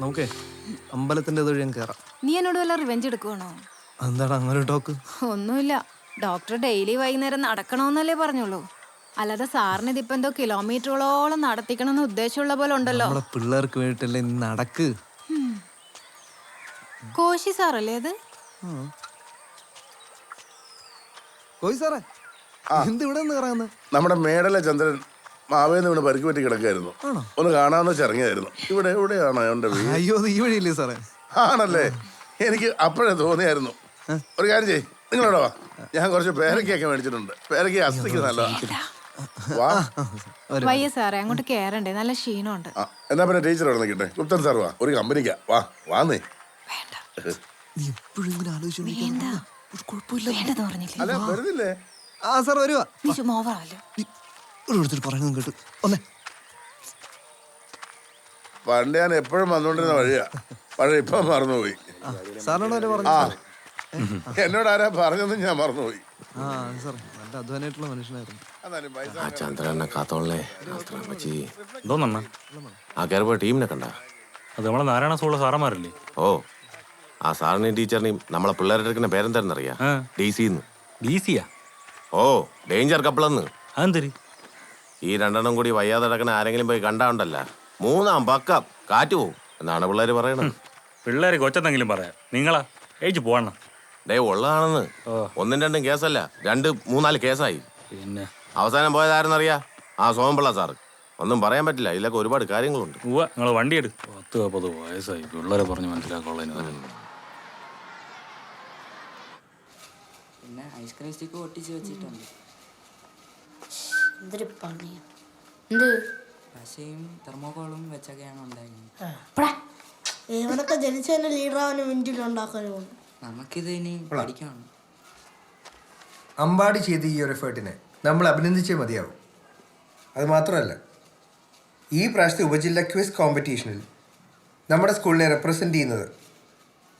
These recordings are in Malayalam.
നമുക്കേ അമ്പലത്തിന്റെ വഴി ഞാൻ കയറാം നീ എന്നോട് വല്ല റിവെഞ്ച് എടുക്കുവാണോ? എന്താണ് അങ്ങനെ ഒരു ടോക്ക് ഒന്നുമില്ല. ഡോക്ടർ ഡെയിലി വൈകുന്നേരം നടക്കണമെന്നല്ലേ പറഞ്ഞുള്ളൂ. അല്ലാതെ സാറിന് ഇതിപ്പോ എന്തോ കിലോമീറ്ററുകളോളം നടത്തിക്കണമെന്ന് ഉദ്ദേശമുള്ള പോലെ ഉണ്ടല്ലോ. പിള്ളേർക്ക് വേണ്ടിട്ടല്ലേ നടക്ക്. കോശി സാറല്ലേ അത്? കോശി സാറേ എന്ത് ഇവിടെ നമ്മുടെ മേടല ചന്ദ്രൻ മാവേന്ന് ഇവിടെ പരിക്ക് പറ്റി കിടക്കായിരുന്നു. ഒന്ന് കാണാന്ന് വെച്ച് ഇറങ്ങിയായിരുന്നു ഇവിടെ എവിടെയാണ് അവന്റെ വീട്? അയ്യോ ഈ വഴിയില്ലേ സാറേ? ആണല്ലേ? എനിക്ക് അപ്പോഴേ തോന്നിയായിരുന്നു. ഒരു കാര്യം ചെയ്യ്. നിങ്ങളോട് വാ. ഞാൻ കുറച്ച് പേരക്കൊക്കെ മേടിച്ചിട്ടുണ്ട്. പേരക്ക അസ്ഥിക്ക് നല്ലതാ. വാ. വയ്യ സാറേ അങ്ങോട്ട് കേറണ്ടേ? നല്ല ക്ഷീണമുണ്ട്. എന്നാ പിന്നെ ടീച്ചർ അവിടെ നിൽക്കട്ടെ. ഗുപ്തൻ സാർ വാ. ഒരു കമ്പനിക്കാ. വാ വാന്നേ. വേണ്ട. നീ എപ്പോഴും ഇങ്ങനെ ആലോചിച്ചു ഒരു കുഴപ്പമില്ല. വേണ്ടെന്ന് പറഞ്ഞില്ലേ? അല്ല വരുന്നില്ലേ? ആ സാർ വരുവാ. ഓവറാവല്ലോ നീ പറയുന്നതും കേട്ടു. ഒന്നേ പണ്ട് ഞാൻ എപ്പോഴും വന്നുകൊണ്ടിരുന്ന വഴിയാ. പഴയ ഇപ്പം മറന്നുപോയി. സാറിനോട് വരെ ആ. എന്നോട് ആരാ പറഞ്ഞതെന്ന് ഞാൻ മറന്നുപോയി. ആ നല്ല അധ്വാനായിട്ടുള്ള മനുഷ്യനായിരുന്നു. പൈസ ആ ചന്ദ്രനെ കാത്തോളേ അമ്മച്ചി എന്തോന്നണ്ണ ആ കയറിപ്പോ ടീമിനെ കണ്ട? അത് നമ്മളെ നാരായണ സ്കൂളിലെ സാറന്മാരല്ലേ? ഓ ആ സാറിനെയും ടീച്ചറിനെയും നമ്മളെ പിള്ളേരുടെ എടുക്കുന്ന പേരെന്താണെന്നറിയാ? ആ. ഡി സിന്ന് ഡി സിയാ ഓ ഡേഞ്ചർ കപ്പിളെന്ന് അതെന്തരി? ഈ രണ്ടെണ്ണം കൂടി വയ്യാതെ കിടക്കണ ആരെങ്കിലും പോയി കണ്ടാണ്ടല്ല മൂന്നാം പക്കം കാറ്റ് പോവും എന്നാണ് പിള്ളേര് പറയണത്. പിള്ളേര് കൊച്ചെന്തെങ്കിലും പറയാം. നിങ്ങളാ ഏച്ചു പോവണ്ണ. ഡേ ഉള്ളതാണെന്ന്. ഒന്നും രണ്ടും കേസല്ല. രണ്ട് മൂന്നാൽ കേസായി. പിന്നെ? അവസാനം പോയതാരെന്നറിയാ? ആ സോമപിള്ള സാറ്. ഒന്നും പറയാൻ പറ്റില്ല. ഇതിലൊക്കെ ഒരുപാട് കാര്യങ്ങളുണ്ട്. ഉവ്വ നിങ്ങൾ വണ്ടി എടു പത്ത് മുപ്പത് വയസ്സായി. പിള്ളേരെ പറഞ്ഞ് മനസ്സിലാക്കുള്ള പിന്നെ ഐസ്ക്രീം സ്റ്റിക്ക് ഒട്ടിച്ച് വെച്ചിട്ടുണ്ട്. എന്തൊരു പണി എന്ത്? പശയും തെർമോകോളും വെച്ചൊക്കെയാണ് ഉണ്ടായിരുന്നത്. ഇവനൊക്കെ ജനിച്ചതിന്റെ ലീഡറാവാനും മിനിറ്റിൽ ഉണ്ടാക്കാനും നമുക്കിത് ഇനി പഠിക്കണം. അമ്പാടി ചെയ്ത ഈ ഒരു എഫേർട്ടിനെ നമ്മൾ അഭിനന്ദിച്ചേ മതിയാവും. അത് മാത്രമല്ല ഈ പ്രാവശ്യത്തെ ഉപജില്ല ക്വിസ് കോമ്പറ്റീഷനിൽ നമ്മുടെ സ്കൂളിനെ റെപ്രസെന്റ് ചെയ്യുന്നത്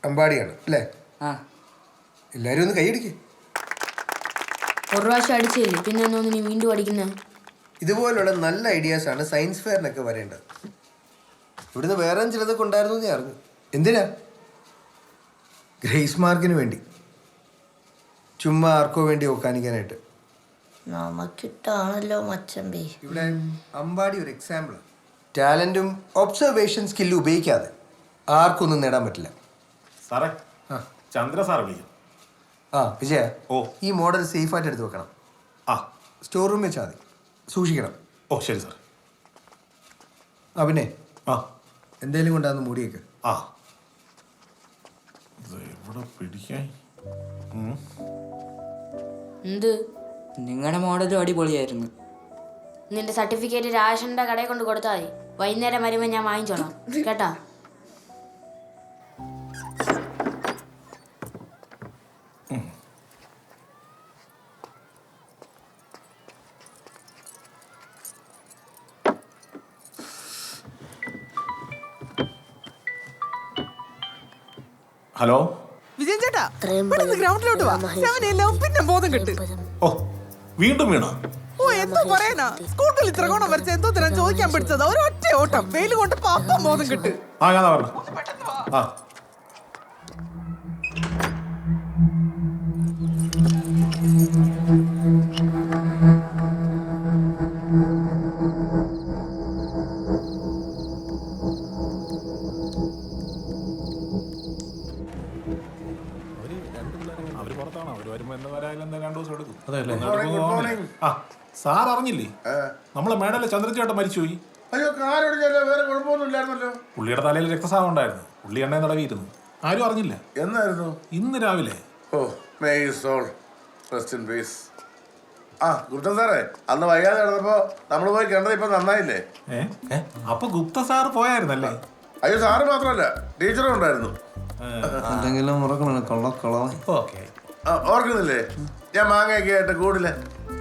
അമ്പാടിയാണ് അല്ലേ? ആ. എല്ലാവരും ഒന്ന് കൈയടിക്ക്. ഒരു പ്രാവശ്യം അടിച്ചില്ലേ പിന്നെ എന്നൊന്ന് നീ വീണ്ടും അടിക്കുന്നത് ഇതുപോലുള്ള നല്ല ഐഡിയാസ് ആണ് സയൻസ് ഫെയറിനൊക്കെ വരേണ്ടത്. ഇവിടുന്ന് വേറെ ചിലതൊക്കെ ഉണ്ടായിരുന്നു എന്ന് ഞാൻ അറിഞ്ഞു. എന്തിനാ? ഗ്രേസ് മാർക്കിന് വേണ്ടി. ചുമ്മാ ആർക്കോ വേണ്ടി ഒക്കാനിക്കാനായിട്ട് നമുക്കിട്ടാണല്ലോ മച്ചമ്പി ഇവിടെ അമ്പാടി ഒരു എക്സാമ്പിൾ ടാലന്റും ഒബ്സർവേഷൻ സ്കില്ലും ഉപയോഗിക്കാതെ ആർക്കൊന്നും നേടാൻ പറ്റില്ല. സാറേ. ചന്ദ്ര സാർ വിളിക്കും ആ വിജയ ഓ. ഈ മോഡൽ സേഫായിട്ട് എടുത്ത് വെക്കണം. ആ. സ്റ്റോർ റൂമിൽ വെച്ചാൽ മതി. സൂക്ഷിക്കണം. ഓ ശരി സാർ ആ പിന്നെ? ആ. എന്തേലും കൊണ്ടാന്ന് മൂടിയേക്ക്. ആ. ഇത് എവിടെ പിടിക്കാൻ? എന്ത്? നിങ്ങളുടെ മോഡലും അടിപൊളിയായിരുന്നു. നിന്റെ സർട്ടിഫിക്കറ്റ് രാഷന്റെ കടയിൽ കൊണ്ട് കൊടുത്താൽ മതി. വൈകുന്നേരം വരുമ്പോൾ ഞാൻ വാങ്ങിച്ചോളാം. കേട്ടാ? ഹലോ? വിജയൻ ചേട്ടാ പെട്ടെന്ന് ഗ്രൗണ്ടിലോട്ട് വാ. സെവനെല്ലാം പിന്നെ ബോധം കിട്ട്. ഓ വീണ്ടും വീണോ? ഓ എന്തോ പറയാനാ? സ്കൂട്ടിൽ ഇത്ര കോണം വരച്ച എന്തോ തരാൻ ചോദിക്കാൻ പിടിച്ചത് ഒരു ഒറ്റ ഓട്ടം. വെയിൽ കൊണ്ട് അപ്പം ബോധം കിട്ട്. ആ ഞാൻ പറഞ്ഞു. ആ. ആ സാർ അറിഞ്ഞില്ലേ? നമ്മളെ മേടല്ലേ ചന്ദ്രചേട്ടൻ മരിച്ചുപോയി. അയ്യോ കാലൊടിഞ്ഞല്ലോ വേറെ കുഴപ്പമൊന്നും ഇല്ലായിരുന്നല്ലോ പുള്ളിയുടെ തലയിൽ രക്തസ്രാവം ഉണ്ടായിരുന്നു. പുള്ളി എണ്ണ തടവിയിരുന്നു. ആരും അറിഞ്ഞില്ല. എന്നായിരുന്നു? ഇന്ന് രാവിലെ. ഓ may soul rest in peace ആ ഗുപ്ത സാറേ അന്ന് നമ്മൾ പോയി കണ്ടത് ഇപ്പൊ നന്നായില്ലേ? ഏ ഏ? അപ്പൊ ഗുപ്ത സാർ പോയായിരുന്നല്ലേ? അയ്യോ സാറ് മാത്രമല്ല ടീച്ചറും ഉണ്ടായിരുന്നു. എന്തെങ്കിലും ഓർക്കുന്നില്ലേ? ഞാൻ മാങ്ങയൊക്കെ ആയിട്ട് കൂടിൽ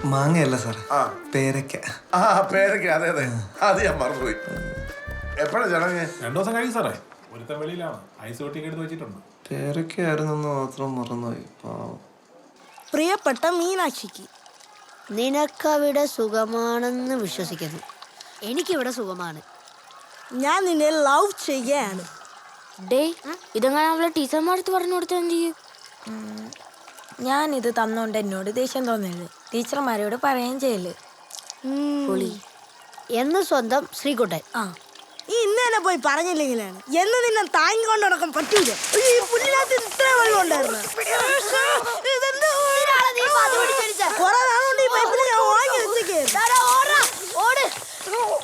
മാങ്ങയല്ല സാറേ. ആ. പേരക്ക ആ പേരൊക്കെ അതെ അതെ. അത് ഞാൻ മറന്നുപോയി. എപ്പോഴാ ചടങ്ങ്? രണ്ടു ദിവസം കഴിയും സാറേ. ഒരുത്തൻ വെളിയിലാണ്. ഐസ് ഒട്ടിയൊക്കെ എടുത്ത് വെച്ചിട്ടുണ്ട്. പേരക്കയായിരുന്നെന്ന് മാത്രം മറന്നുപോയി. പാവം. പ്രിയപ്പെട്ട മീനാക്ഷിക്ക് നിനക്കവിടെ സുഖമാണെന്ന് വിശ്വസിക്കുന്നു. എനിക്കിവിടെ സുഖമാണ്. ഞാൻ നിന്നെ ലവ് ചെയ്യാണ്. ഡേ ഇതെങ്ങനെ അവളെ ടീച്ചർമാരടുത്ത് പറഞ്ഞു കൊടുത്താൽ എന്ത് ചെയ്യും? ഞാൻ ഇത് തന്നോണ്ട് എന്നോട് ദേഷ്യം തോന്നരുത്. ടീച്ചർമാരോട് പറയുകയും ചെയ്യൽ. പൊളി. എന്ന് സ്വന്തം ശ്രീകുട്ടൻ. ആ. നീ ഇന്ന് തന്നെ പോയി പറഞ്ഞില്ലെങ്കിലാണ്. എന്ന് നിന്നെ താങ്ങിക്കൊണ്ട് നടക്കാൻ പറ്റൂല. ഈ പുല്ലിനകത്ത് ഇത്ര വെള്ളം ഉണ്ടായിരുന്നു. കുറെ നാളുകൊണ്ട് ഈ പൈപ്പിൽ ഞാൻ വാങ്ങി വെച്ചേക്കായിരുന്നു നീ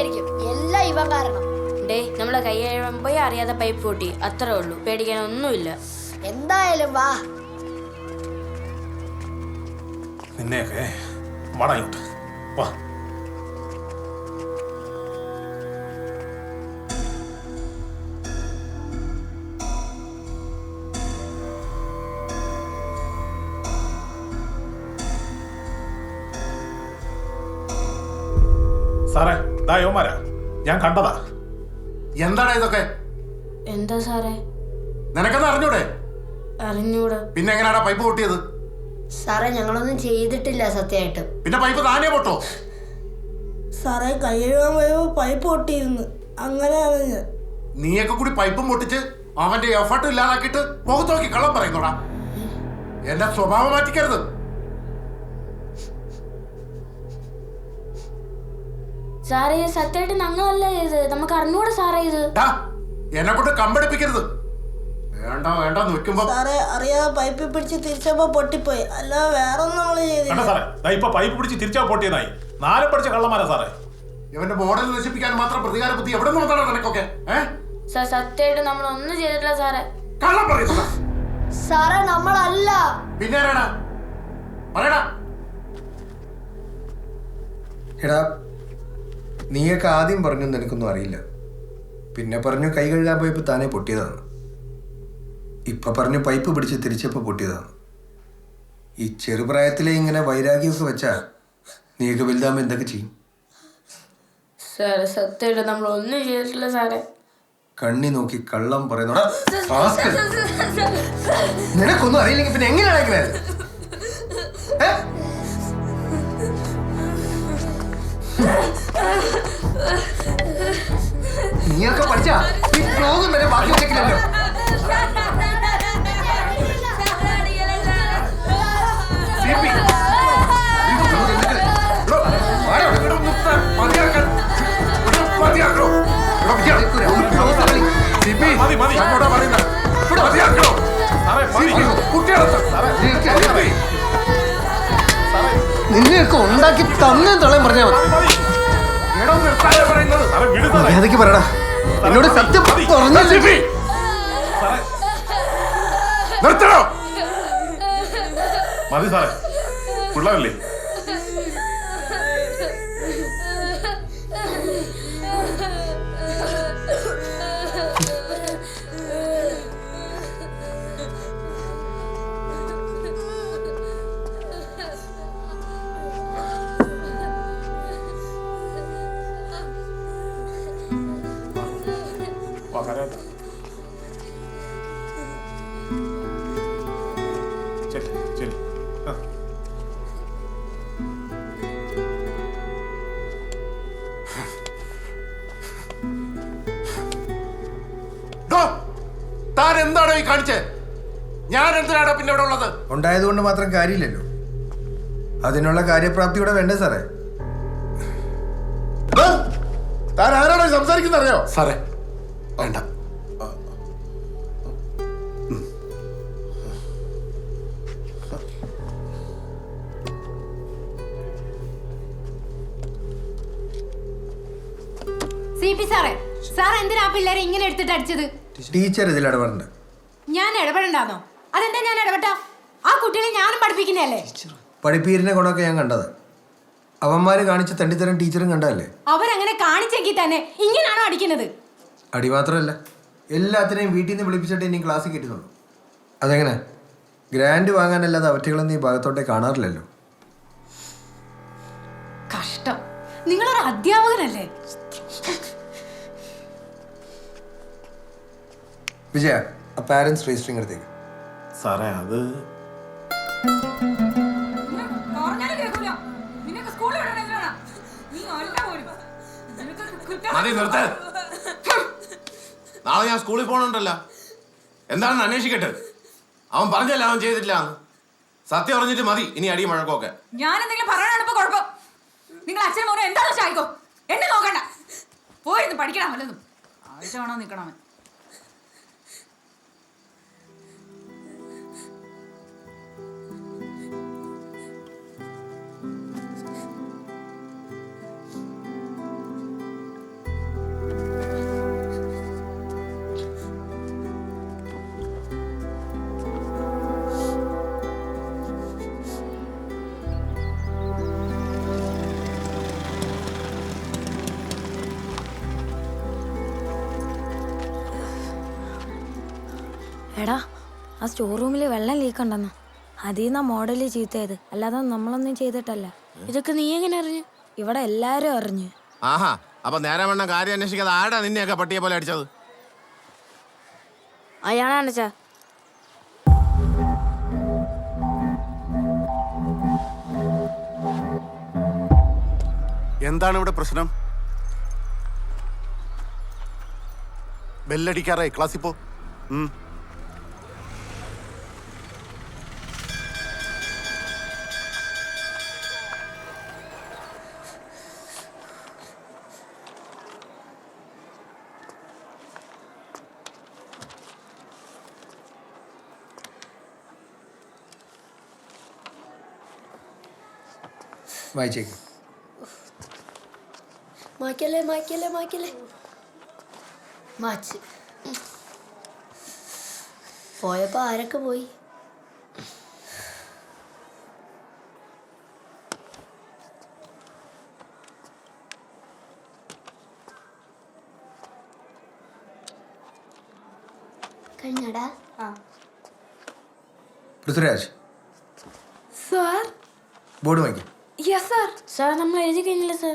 അടിയായിരിക്കും എല്ലാം ഇവൻ കാരണം. ഡേ നമ്മളെ കൈ പോയി അറിയാതെ പൈപ്പ് പൊട്ടി അത്രേ ഉള്ളൂ. പേടിക്കാൻ ഒന്നുമില്ല എന്തായാലും വാ. നിന്നെയൊക്കെ വാടാ വാ. യോമാരാ ഞാൻ കണ്ടതാ. എന്താണ് ഇതൊക്കെ? എന്താ സാറേ? നിനക്കെന്ന് അറിഞ്ഞൂടെ? അറിഞ്ഞൂടെ. പിന്നെ എങ്ങനെയാടാ പൈപ്പ് പൊട്ടിയത്? സാറേ ഞങ്ങളൊന്നും ചെയ്തിട്ടില്ല സത്യമായിട്ട്. പിന്നെ പൈപ്പ് താനേ പൊട്ടോ? സാറേ കഴുകാൻ പോയപ്പോ പൈപ്പ് പൊട്ടിയിരുന്നു. അങ്ങനെ ഞാൻ നീയൊക്കെ കൂടി പൈപ്പും പൊട്ടിച്ച് അവന്റെ എഫർട്ട് ഇല്ലാതാക്കിയിട്ട് മുഖത്ത് നോക്കി കള്ളം പറയുന്നോടാ. എന്റെ സ്വഭാവം മാറ്റിക്കരുത്. സാറേ സത്യമായിട്ട് ഞങ്ങളല്ല ഇത് നമുക്ക് അറിഞ്ഞൂടെ സാറേ ഇത്. എന്നെ കൊണ്ട് കമ്പടിപ്പിക്കരുത്. വേണ്ട വേണ്ട നിൽക്കുമ്പോ സാറേ അറിയാതെ പൈപ്പിൽ പിടിച്ച് തിരിച്ചപ്പോ പൊട്ടിപ്പോയി. അല്ലാതെ വേറെ ഒന്നും നമ്മൾ കണ്ട ചെയ്തില്ല സാറേ. ദാ ഇപ്പൊ പൈപ്പ് പിടിച്ച് തിരിച്ചാ പൊട്ടിയതായി. നാലും പഠിച്ച കള്ളന്മാരാ സാറേ. ഇവന്റെ മോഡൽ നശിപ്പിക്കാൻ മാത്രം പ്രതികാര ബുദ്ധി എവിടെ നിന്ന് വന്നതാണ് നിനക്കൊക്കെ? ഏഹ് സാർ സത്യമായിട്ട് നമ്മൾ ഒന്നും ചെയ്തിട്ടില്ല സാറേ. കള്ളം പറയുന്നതാ സാറേ. നമ്മളല്ല. പിന്നെ ആരാടാ പറയടാ. എടാ നീയൊക്കെ ആദ്യം പറഞ്ഞു നിനക്കൊന്നും അറിയില്ല. പിന്നെ പറഞ്ഞു കൈ കഴുകാൻ പോയപ്പോൾ താനേ പൊട്ടിയതാണ്. ഇപ്പം പറഞ്ഞു പൈപ്പ് പിടിച്ച് തിരിച്ചപ്പോൾ പൊട്ടിയതാണ്. ഈ ചെറുപ്രായത്തിലെ ഇങ്ങനെ വൈരാഗ്യമൊക്കെ വെച്ചാൽ നീയൊക്കെ വലുതാകുമ്പോൾ എന്തൊക്കെ ചെയ്യും? സാറേ സത്യമായിട്ട് നമ്മൾ ഒന്നും ചെയ്തിട്ടില്ല സാറേ. കണ്ണി നോക്കി കള്ളം പറയുന്ന. നിനക്കൊന്നും അറിയില്ലെങ്കിൽ പിന്നെ എങ്ങനെയാണ് പറയുന്നത്. പഠിച്ച? ഈ മതി വരെ ബാക്കി CP. നിന്നെയൊക്കെ ഉണ്ടാക്കി തന്നെ തള്ളയും പറഞ്ഞാൽ മതി. മര്യാദയ്ക്ക് പറയടാ. എന്നോട് സത്യം സാറേ നിർത്തണോ മതി സാറേ. പിള്ളേരല്ലേ? ആ. താൻ എന്താണോ ഈ കാണിച്ചത് ഞാൻ എന്തിനാണോ പിന്നെ ഇവിടെ ഉള്ളത്? ഉണ്ടായതുകൊണ്ട് മാത്രം കാര്യമില്ലല്ലോ. അതിനുള്ള കാര്യപ്രാപ്തി ഇവിടെ വേണ്ടേ സാറേ? താൻ ആരാണോ സംസാരിക്കുന്നറിയോ സാറേ വേണ്ട. പി സാറേ സാർ എന്തിനാ പിള്ളേരെ ഇങ്ങനെ എടുത്തിട്ട് അടിച്ചത്? ടീച്ചർ ഇതിൽ ഇടപെടണ്ട. ഞാൻ ഇടപെടണ്ടാന്നോ? അതെന്താ ഞാൻ ഇടപെട്ടാ? ആ കുട്ടികളെ ഞാനും പഠിപ്പിക്കുന്നതല്ലേ? പഠിപ്പീരിനെ കൊണ്ടൊക്കെ ഞാൻ കണ്ടത്. അവന്മാര് കാണിച്ച തണ്ടിത്തരം ടീച്ചറും കണ്ടതല്ലേ? അവരങ്ങനെ കാണിച്ചെങ്കിൽ തന്നെ ഇങ്ങനാണോ അടിക്കുന്നത്? അടി മാത്രമല്ല എല്ലാത്തിനെയും വീട്ടിൽ നിന്ന് വിളിപ്പിച്ചിട്ട് ഇനി ക്ലാസ്സിൽ കിട്ടുന്നുള്ളൂ അതെങ്ങനെ? ഗ്രാൻഡ് വാങ്ങാനല്ലാതെ അവറ്റകളൊന്നും ഈ ഭാഗത്തോട്ടേ കാണാറില്ലല്ലോ. കഷ്ടം. നിങ്ങളൊരു അധ്യാപകനല്ലേ? വിജയ ആ പാരൻസ് രജിസ്റ്ററിംഗ് എടുത്തേക്ക്. സാറേ അത് മതി നിർത്ത്. നാളെ ഞാൻ സ്കൂളിൽ പോകണുണ്ടല്ലോ എന്താണെന്ന് അന്വേഷിക്കട്ടെ. അവൻ പറഞ്ഞല്ല അവൻ ചെയ്തിട്ടില്ല സത്യം പറഞ്ഞിട്ട് മതി ഇനി അടി മഴക്കൊക്കെ ഞാൻ എന്തെങ്കിലും പറയാനാണ് ഇപ്പൊ കുഴപ്പം? നിങ്ങൾ അച്ഛൻ മോനെ എന്താണെന്ന് വെച്ചായിക്കോ എന്നെ നോക്കണ്ട. പോയിരുന്നു പഠിക്കണം വല്ലതും. ആവശ്യമാണോ നിക്കണം എടാ ആ സ്റ്റോർ റൂമിൽ വെള്ളം ലീക്ക് ഉണ്ടെന്ന്. അതിൽ നിന്നാ മോഡൽ ചീത്തയത്. അല്ലാതെ നമ്മളൊന്നും ചെയ്തിട്ടല്ല. ഇതൊക്കെ നീ എങ്ങനെ അറിഞ്ഞു? ഇവിടെ എല്ലാരും അറിഞ്ഞു. ആഹാ അപ്പൊ നേരെ വേണം കാര്യം അന്വേഷിക്കാതെ ആടാ നിന്നെയൊക്കെ പട്ടിയെ പോലെ അടിച്ചത്? അയാളാണ് ചാ എന്താണ് ഇവിടെ പ്രശ്നം? ബെല്ലടിക്കാറായി. ക്ലാസ്സിൽ പോ. ഉം. വായിച്ചേക്ക്. മായ്ക്കല്ലേ മായ്ക്കല്ലേ മായ്ക്കല്ലേ. മാച്ച്. പോയപ്പോ ആരൊക്കെ പോയി? കഴിഞ്ഞടാ. പൃഥ്വിരാജ്. സാർ. ബോർഡ് സാർ നമ്മൾ സർ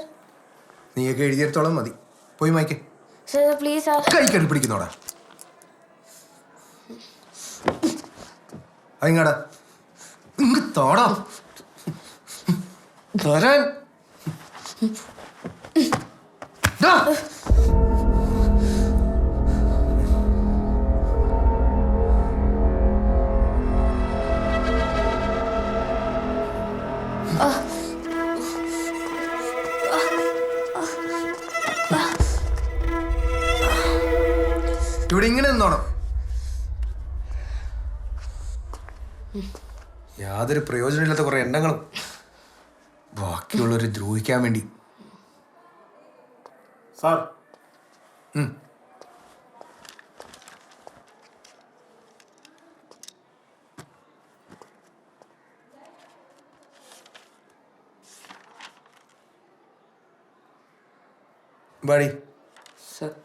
നീയൊക്കെ എഴുതിയെടുത്തോളം മതി. പോയി വായിക്കേ സർ പ്ലീസ് സർ കൈ കടി പിടിക്കുന്നോടാ. അതിങ്ങാടാ? ഇങ്ങ് തോടാ. തരാൻ. ഇവിടെ ഇങ്ങനെ നിന്നോണം. യാതൊരു പ്രയോജനമില്ലാത്ത കുറെ എണ്ണങ്ങളും ബാക്കിയുള്ളവരെ ദ്രോഹിക്കാൻ വേണ്ടി. Sir. Sir sir.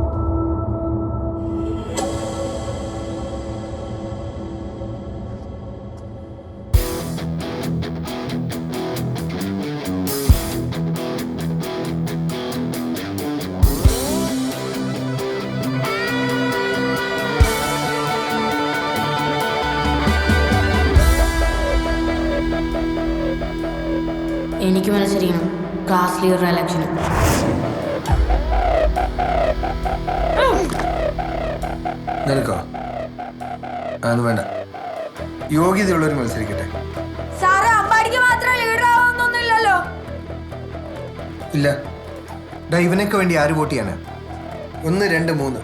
മത്സരിക്കണം class leader ഇലക്ഷന് നിനക്കോ? അതൊന്നും വേണ്ട. യോഗ്യതയുള്ളവർ മത്സരിക്കട്ടെ. സാറ് അമ്പാടിക്ക് മാത്രം ലീഡർ ആവുന്നൊന്നുമില്ലല്ലോ ഇല്ല. ഡാ ഇവനൊക്കെ വേണ്ടി ആര് വോട്ട് ചെയ്യാനാ ഒന്ന് രണ്ട് മൂന്ന്.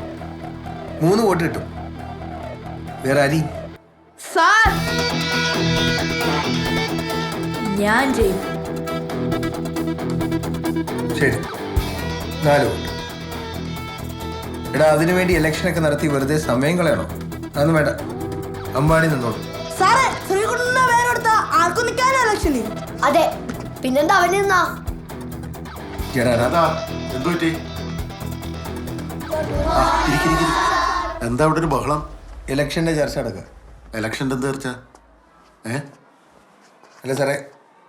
മൂന്ന് വോട്ട് കിട്ടും. വേറെ അരി സാർ! ഞാൻ ചെയ്യും ശരി. നാല് വോട്ട്. എടാ അതിനു വേണ്ടി ഇലക്ഷനൊക്കെ നടത്തി വെറുതെ സമയം കളയണോ? അതൊന്നും വേണ്ട. അമ്പാടി നിന്നോളൂ. സാറേ ശ്രീകുട്ടനെ പേരെടുത്ത ആർക്കും നിൽക്കാനോ ഇലക്ഷന് അതെ പിന്നെന്താ അവന് നിന്നാ എന്തു അവിടെ ഒരു ബഹളം? ഇലക്ഷന്റെ ചർച്ച നടക്കുക. ഇലക്ഷന്റെ തീർച്ച ഏ? അല്ല സാറേ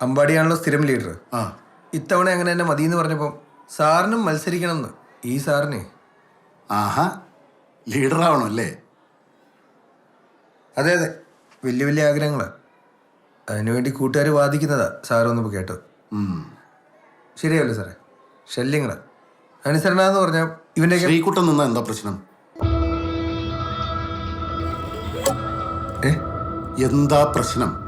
അമ്പാടിയാണല്ലോ സ്ഥിരം ലീഡർ ആ. ഇത്തവണ അങ്ങനെ എന്ന് പറഞ്ഞപ്പം സാറിനും മത്സരിക്കണമെന്ന്. ഈ സാറിന്. ആഹാ ലീഡർ ലീഡറാവണം അല്ലേ അതെ അതെ. വലിയ വലിയ ആഗ്രഹങ്ങളാണ് അതിനുവേണ്ടി കൂട്ടുകാർ വാദിക്കുന്നതാ സാറൊന്നിപ്പോൾ കേട്ടത്. ശരിയല്ലോ ശരിയല്ലേ സാറേ? ശല്യങ്ങളാ. അനുസരണ എന്ന് പറഞ്ഞാൽ ഇവന്റെ ശ്രീകുട്ടൻ നിന്നാ എന്താ പ്രശ്നം? എന്താ പ്രശ്നം?